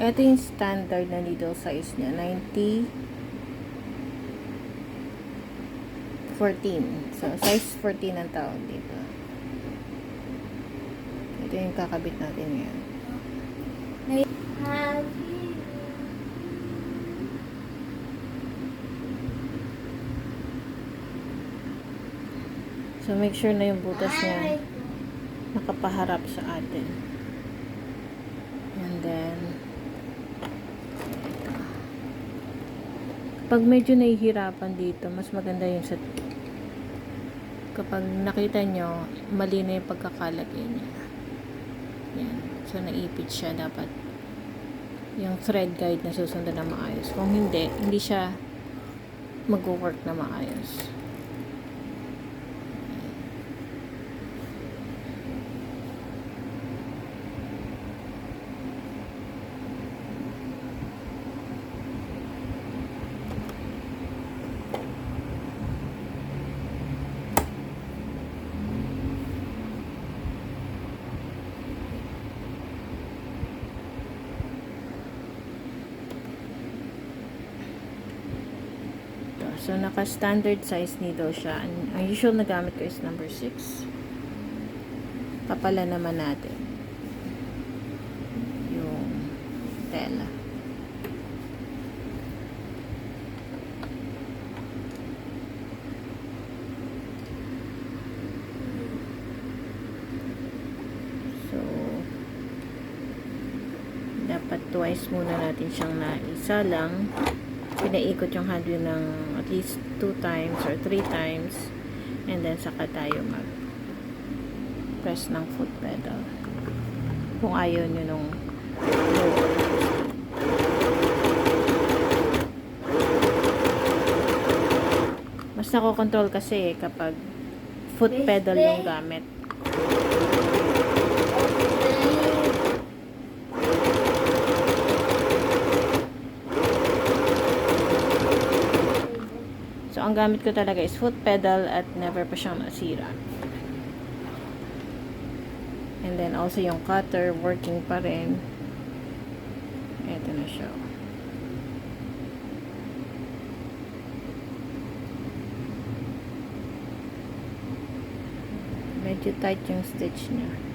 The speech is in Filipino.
Ito yung standard na needle size niya. 90 14. So, size 14 ang tawag dito. Ito yung kakabit natin ngayon. So, make sure na yung butas niya nakapaharap sa atin. And then, ito. Pag medyo nahihirapan dito, mas maganda yung sa kapag nakita nyo, mali na yung pagkakalagay niya. Yan. So, naipit siya. Dapat yung thread guide na susundan na maayos. Kung hindi, hindi siya mag-work na maayos. Ito. So, naka-standard size needle siya. Ang, usual na gamit ko is number 6. Kapala naman natin. Yung tela. So, dapat twice muna natin siyang naisa lang pinaikot yung handle ng at least 2 times or 3 times. And then saka tayo mag press ng foot pedal. Kung ayaw nyo nung mas nakokontrol kasi kapag foot pedal yung gamit So, ang gamit ko talaga is foot pedal at never pa siyang nasira. And then, also yung cutter, working pa rin. Ito na siya. Medyo tight yung stitch niya.